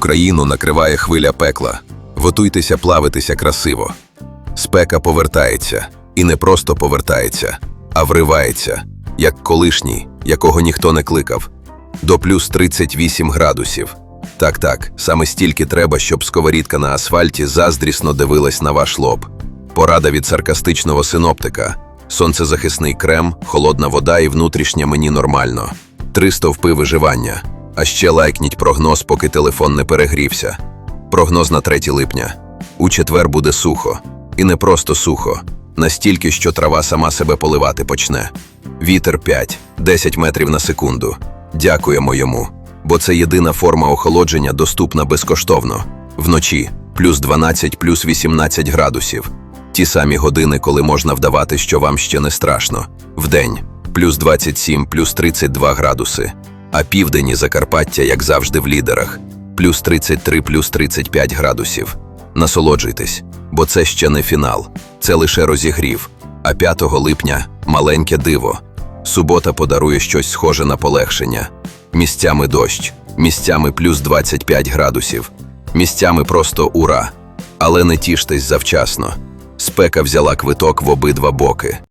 Україну накриває хвиля пекла. Готуйтеся плавитися красиво. Спека повертається, і не просто повертається, а вривається, як колишній, якого ніхто не кликав. До плюс 38 градусів. Так, так, саме стільки треба, щоб сковорідка на асфальті заздрісно дивилась на ваш лоб. Порада від саркастичного синоптика. Сонцезахисний крем, холодна вода і внутрішня мені нормально. Три стовпи виживання. А ще лайкніть прогноз, поки телефон не перегрівся. Прогноз на 3 липня. У четвер буде сухо. І не просто сухо. Настільки, що трава сама себе поливати почне. Вітер 5-10 метрів на секунду. Дякуємо йому. Бо це єдина форма охолодження доступна безкоштовно. Вночі плюс 12, плюс 18 градусів. Ті самі години, коли можна вдавати, що вам ще не страшно. Вдень плюс 27, плюс 32 градуси. А південь і Закарпаття, як завжди, в лідерах плюс 33, плюс 35 градусів. Насолоджуйтесь, бо це ще не фінал, це лише розігрів. А 5 липня маленьке диво. Субота подарує щось схоже на полегшення. Місцями дощ, місцями плюс 25 градусів, місцями просто ура. Але не тіштесь завчасно. Спека взяла квиток в обидва боки.